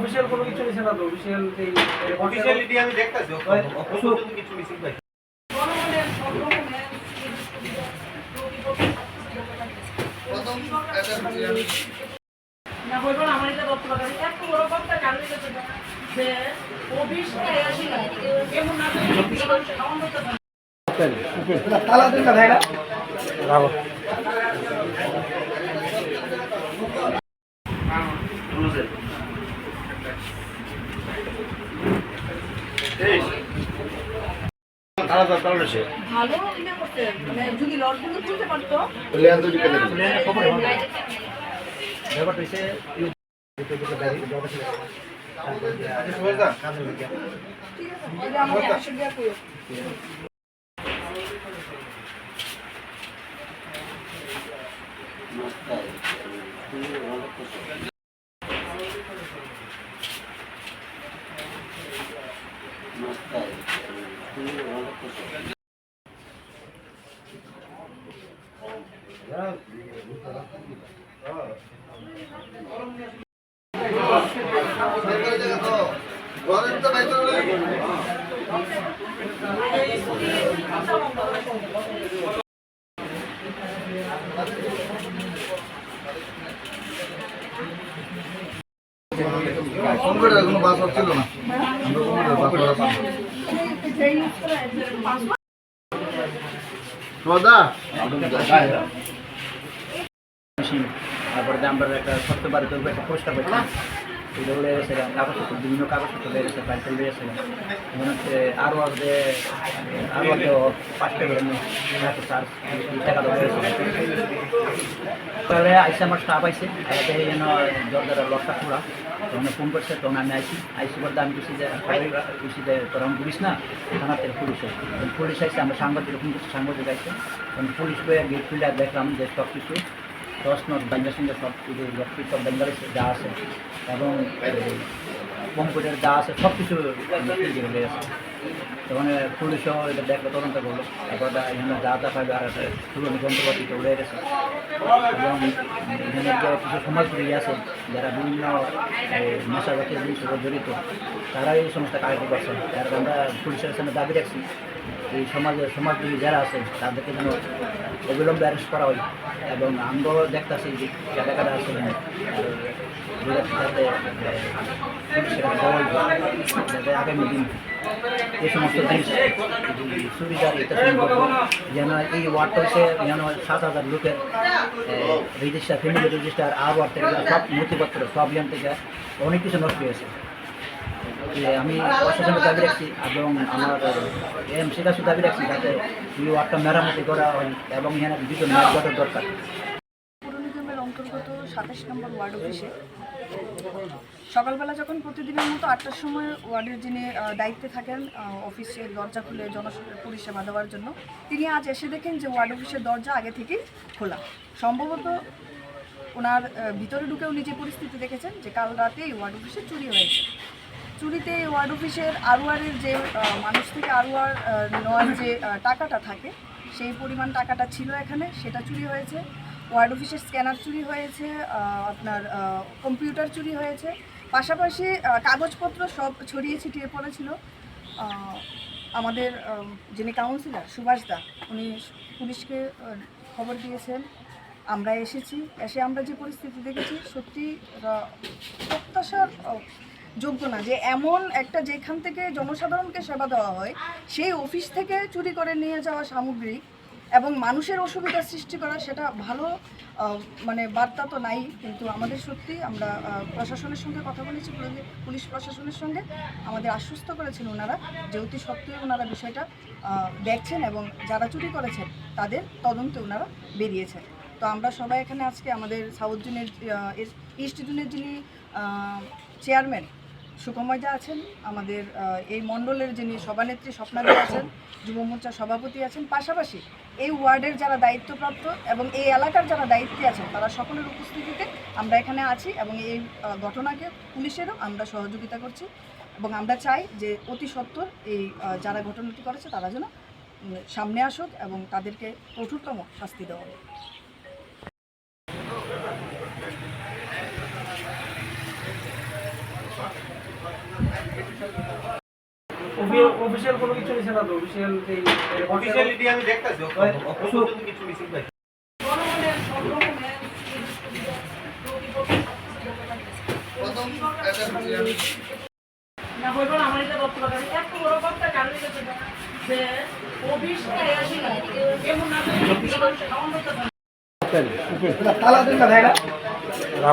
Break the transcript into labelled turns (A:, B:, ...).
A: Official কোনো কিছু নিছে না তো অফিসিয়াল এই
B: অফিসিয়ালিটি আমি দেখতাছি
A: ওই,
B: অফিসিয়াল কিছু মিসিং পাই
C: না বলব আমার এটা দত্ত এত বড় কথা জানলে যে অফিসে আসি না, এমন না যে মানুষের খাওয়ান হইতেছে না।
A: তালা দিন না
B: তারা সে
C: ভালো করছে। মানে ঠিক আছে? তাহলে আমাকে একশো টাকা করে।
D: কম্পিউটার কোনো বাস ছিল না। আমরা কম্পিউটার বাস করা
C: যেই use করে, যে password
D: সোদা
A: মেশিন তারপরে যে আমরা একটা ছোট্ট বাড়িতে উপরে একটা পুরস্কার পাইছিলাম উড়ে কাগজপত্র বিভিন্ন কাগজপত্র বেড়ে গেছে বাড়িতে উড়ে গেছিলাম মনে আরও আছে আরও হয়তো পাঁচটা তাহলে আইসে আমার স্টাফ আইসে এতে যেন দরজাটা লকটা খোলা তখন ফোন করছে তখন আমি আইসি আইসি বলতে আমি কিছু যে কিছু যে তোর পুলিশ না থানার থেকে পুলিশ পুলিশ আইসে আমরা সাংবাদিক ফোন করছি সাংবাদিক আইসে তখন পুলিশ গেট খুলে দেখলাম যে সব কিছু দশ নট ব্যাঙ্গের সঙ্গে সব কিছু ব্যক্তি সব যা আছে এবং কম্পিউটার যা আছে সব কিছু গেছে। তখন পুলিশও এটা দেখল তদন্ত করল। এখানে যা যা পাবে আর পুরনো যন্ত্রপাতি তো উড়ে গেছে। এবং এখানে কিছু সমাজগুলি আছে যারা বিভিন্ন এই, নেশা জাতীয় জিনিসের সাথে জড়িত তারা এই সমস্ত কাজটি করছে। তার আমরা পুলিশের সামনে দাবি রাখছি এই সমাজের সমাজগুলি যারা আছে তাদেরকে যেন অবিলম্বে অ্যারেস্ট করা হয়। এবং আমরাও দেখতেছি যে কাটা কাটা আছে যাতে আগামী দিন এই সমস্ত জিনিস, সুবিধার এটা যেন এই ওয়ার্ডটা হচ্ছে যেন সাত হাজার লোকের রেজিস্টার ফ্যামিলি রেজিস্টার ওয়ার্ড থেকে সব নথিপত্র ইয়ান থেকে অনেক কিছু নষ্ট হয়েছে। যে আমি প্রশাসনের দাবি রাখছি এবং আমার, এম, সেটা দাবি রাখছি যাতে এই ওয়ার্ডটা মেরামতি করা হয় এবং এখানে দুটো ম্যাচ গঠন দরকার।
E: অন্তর্গত সাতাশ নম্বর ওয়ার্ড অফিসে সকালবেলা যখন প্রতিদিনের মতো আটটার সময় ওয়ার্ডের যিনি দায়িত্বে থাকেন অফিসের দরজা খুলে জন পরিষেবা দেওয়ার জন্য, তিনি আজ এসে দেখেন যে ওয়ার্ড অফিসের দরজা আগে থেকেই খোলা। সম্ভবত ওনার ভিতরে ঢুকেও নিজে পরিস্থিতি দেখেছেন যে কাল রাতেই ওয়ার্ড অফিসে চুরি হয়েছে। চুরিতে ওয়ার্ড অফিসের আরওয়ারের যে মানুষ থেকে আরওয়ার নেওয়ার যে টাকাটা থাকে, সেই পরিমাণ টাকাটা ছিল এখানে, সেটা চুরি হয়েছে। ওয়ার্ড অফিসের স্ক্যানার চুরি হয়েছে আপনার কম্পিউটার চুরি হয়েছে। পাশাপাশি কাগজপত্র সব ছড়িয়ে ছিটিয়ে পড়েছিল। আমাদের যিনি কাউন্সিলর সুভাষ দা, উনি পুলিশকে খবর দিয়েছেন। আমরা এসেছি, এসে আমরা যে পরিস্থিতি দেখেছি, সত্যি প্রত্যাশার যোগ্য না। যে এমন একটা যেখান থেকে জনসাধারণকে সেবা দেওয়া হয়, সেই অফিস থেকে চুরি করে নিয়ে যাওয়া সামগ্রী এবং মানুষের অসুবিধা সৃষ্টি করা, সেটা ভালো মানে বার্তা তো নাই, কিন্তু আমাদের সত্যি আমরা প্রশাসনের সঙ্গে কথা বলেছি পুলিশ- প্রশাসনের সঙ্গে। আমাদের আশ্বস্ত করেছেন ওনারা, যে অতি সত্ত্বেও ওনারা বিষয়টা দেখছেন এবং যারা চুরি করেছেন, তাদের তদন্তে ওনারা বেরিয়েছেন। তো আমরা সবাই এখানে আজকে আমাদের সাউথ জোনের ইস্ট জোনের যিনি চেয়ারম্যান সুকময় আছেন, আমাদের এই মণ্ডলের যিনি সভানেত্রী স্বপ্নাদি আছেন, যুব মোর্চার সভাপতি আছেন, পাশাপাশি এই ওয়ার্ডের যারা দায়িত্বপ্রাপ্ত এবং এই এলাকার যারা দায়িত্বে আছেন, তারা সকলের উপস্থিতিতে আমরা এখানে আছি এবং এই ঘটনাকে পুলিশেরও আমরা সহযোগিতা করছি এবং আমরা চাই যে অতি সত্বর এই যারা ঘটনাটি করেছে, তারা যেন সামনে আসুক এবং তাদেরকে কঠোরতম শাস্তি দেওয়া হোক।
F: অফিসিয়াল কোনো কিছু নিছে না তো? অফিসিয়াল এই
B: অফিসিয়ালিটি আমি দেখতাছি ওষুধ কিছু মিসিং
C: রকমের না বলব না আমার এটা দত্ত বাগানে এত বড় কথা জানি যে অফিসটা আসি না এমন না
A: তালা দিন না ভাইরা
B: তারা